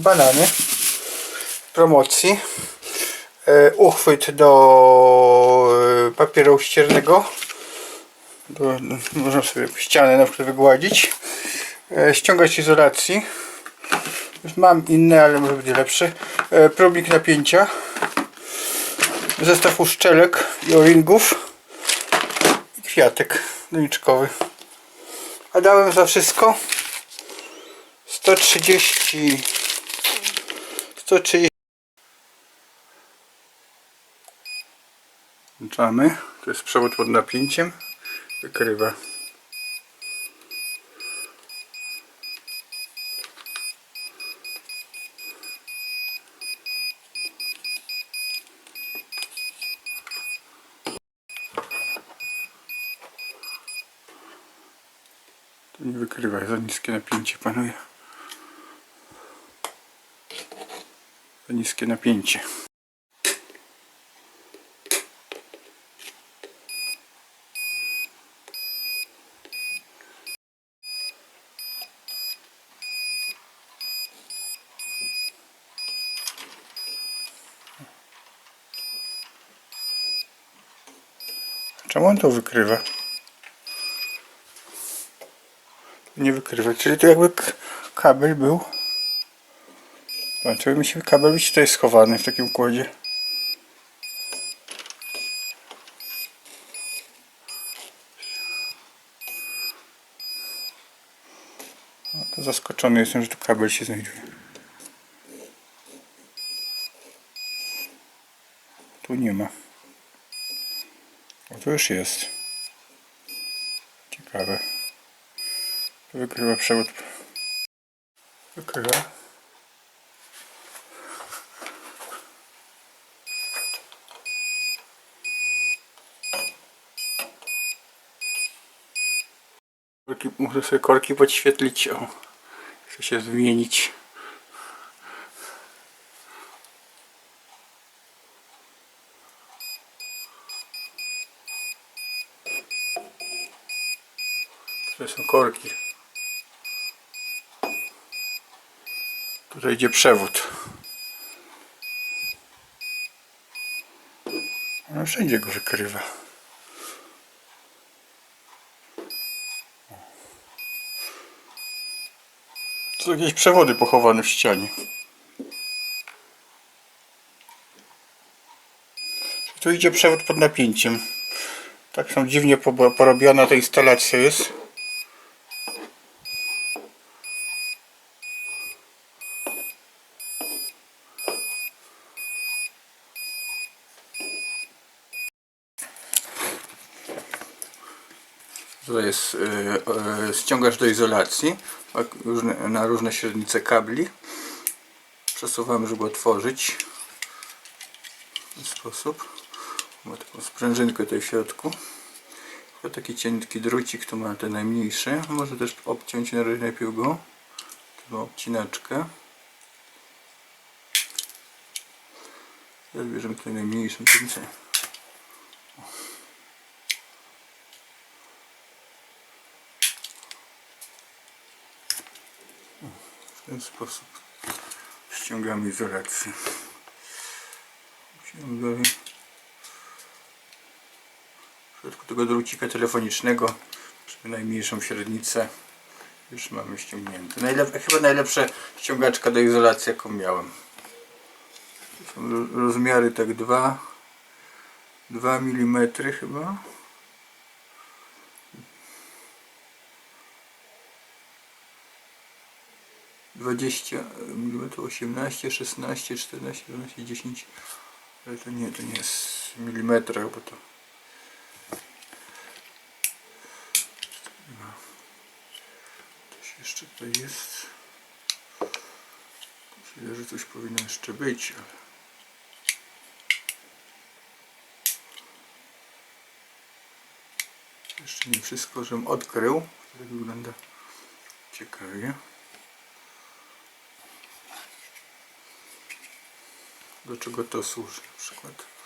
banany promocji. E, uchwyt do e, papieru ściernego. Można sobie ścianę na przykład wygładzić. E, ściągać izolacji. Już mam inne, ale może będzie lepszy. E, probnik napięcia. Zestaw uszczelek i o-ringów. I kwiatek doniczkowy. A dałem za wszystko 130 130 Włączamy. To jest przewód pod napięciem. Wykrywa. Nie wykrywa, za niskie napięcie panuje. Za niskie napięcie. Czemu on to wykrywa? Nie wykrywa, czyli to jakby kabel był. Patrz, mi się kabel być tutaj schowany w takim układzie. No, to zaskoczony jestem, że tu kabel się znajduje. Tu nie ma. O, tu już jest. Ciekawe. Wykrywa przewód. Wykrywa. Korki, muszę sobie korki podświetlić. O, chcę się zmienić. To są korki. Tutaj idzie przewód. No wszędzie go wykrywa. To jakieś przewody pochowane w ścianie. Tu idzie przewód pod napięciem. Tak są dziwnie porobiona ta instalacja jest. Tutaj jest e, e, ściągacz do izolacji różne, na różne średnice kabli. Przesuwamy, żeby otworzyć w ten sposób. Ma taką sprężynkę tutaj w środku. To taki cienki drucik, tu ma te najmniejsze. Może też obciąć na razie najpierw go. Tu obcinaczkę. Teraz bierzemy tutaj najmniejszą cięcie. Ten sposób ściągamy izolację. Ściągamy w środku tego drucika telefonicznego żeby najmniejszą średnicę już mamy ściągnięte. Najlep chyba najlepsza ściągaczka do izolacji jaką miałem. To są ro- rozmiary tak 2 2 mm chyba. Dwadzieścia mm, 18, 16, 14, 12, 10 ale to nie, to nie jest w milimetrach, bo to Coś jeszcze tutaj jest. Myślę, że coś powinno jeszcze być, ale... Jeszcze nie wszystko, żebym odkrył. Tak wygląda ciekawie. Do czego to służy na przykład?